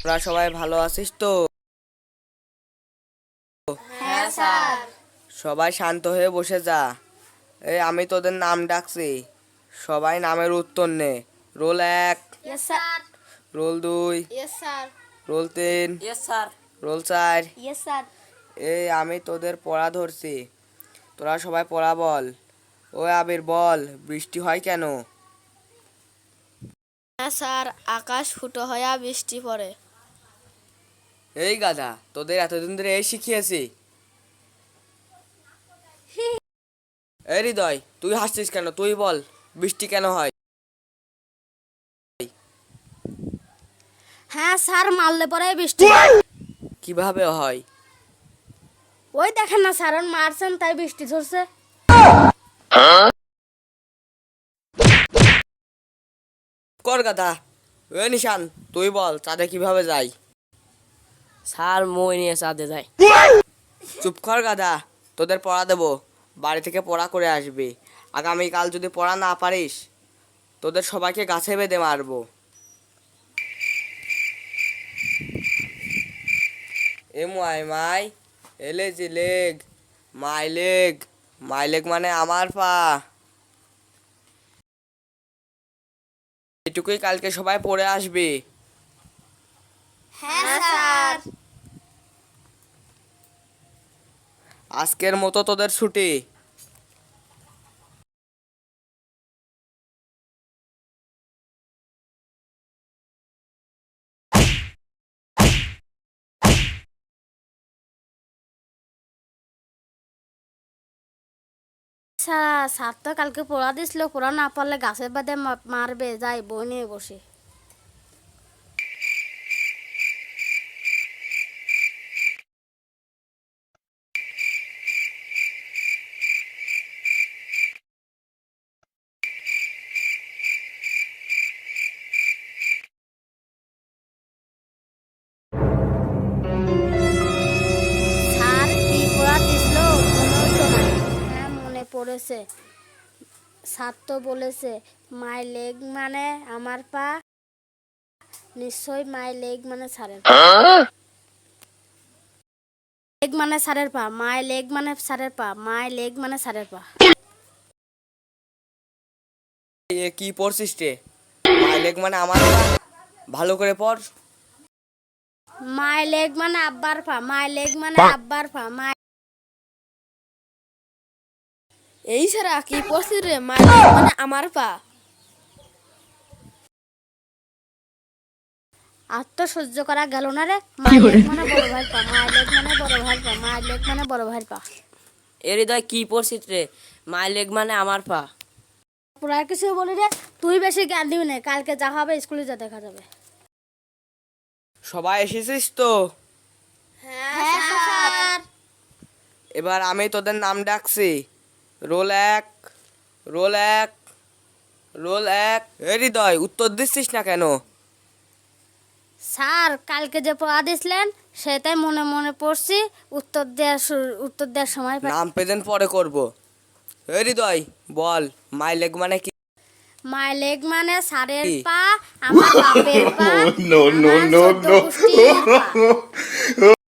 তোরা সবাই ভালো আছিস তো? হ্যাঁ সবাই শান্ত হয়ে বসে যা। এই আমি তোদের নাম ডাকছি। সবাই নামের উত্তর নে। রোল এক। রোল দুই। রোল তিন। রোল চার। এই আমি তোদের পড়া ধরছি। তোরা সবাই পড়া বল। ও আবির বল। বৃষ্টি হয় কেন? হ্যাঁ স্যার। আকাশ ফুটো হয়ে বৃষ্টি পড়ে। এই গাধা তোদের এতদিন ধরে এই শিখিয়েছি এই হৃদয় তুই হাসছিস কেন? তুই বল বৃষ্টি কেন হয়? হ্যাঁ স্যার মারলে পরে বৃষ্টি কীভাবে হয়? ওই দেখেন না স্যার মারছেন তাই বৃষ্টি ঝরছে কর গাধা। এ নিশান তুই বল চাঁদে কীভাবে যাই? স্যার মই নিয়ে চাঁদে যায় চুপ কর গাধা তোদের পড়া দেবো বাড়ি থেকে পড়া করে আসবি। আগামীকাল যদি পড়া না পারিস তোদের সবাইকে গাছে বেঁধে মারবো। এ মাই মাই এলে যে leg my leg my leg মানে আমার পা। এটুকুই কালকে সবাই পড়ে আসবি। হ্যাঁ স্যার। আজকের মতো তোদের ছুটি। স্যার স্যার তো কালকে পড়া দিছিল পড়া না পারলে গাছের বাদে মারবে যাই বই নিয়ে বসে। স্যার তো বলেছে মাই লেগ মানে আমার পা। নিশ্চয় মাই লেগ মানে পা। লেগ মানে স্যারের পা মাই লেগ মানে স্যারের পা মাই লেগ মানে স্যারের পা। এ কি পড়ছিস রে? মাই লেগ মানে আমার পা। ভালো করে পড়। মাই লেগ মানে আব্বার পা মাই লেগ মানে আব্বার পা মাই এই ছাড়া কি পড়ছিস রে? মাই মানে আমার পা আর তো সহ্য করা গেল না রে। মানে বড় ভাই পা মাই লেগ মানে বড় ভাই পা মাই লেগ মানে বড় ভাই পা। এর হৃদয় কি পড়ছিস রে? মাই লেগ মানে আমার পা। পুরা কিছু বলি রে? তুই বেশি জ্ঞান দিবি না কালকে যা হবে স্কুলে যা দেখা যাবে। সবাই এসেছিস তো? হ্যাঁ স্যার। এবার আমি তোদের নাম ডাকছি। রোল এক রোল এক রোল এক। এ হৃদয় উত্তর দিচ্ছিস না কেন? স্যার কালকে যে পড়া দিয়েছিলেন সেটাই মনে মনে পড়ছি। উত্তর দেওয়ার শুরু- উত্তর দেওয়ার সময় পাই- নাম প্রেজেন্ট পরে করব। এ হৃদয় বল মাই লেগ মানে কি? মাই লেগ মানে সারের কি? পা আমার বাপের পা no, no, আমার no,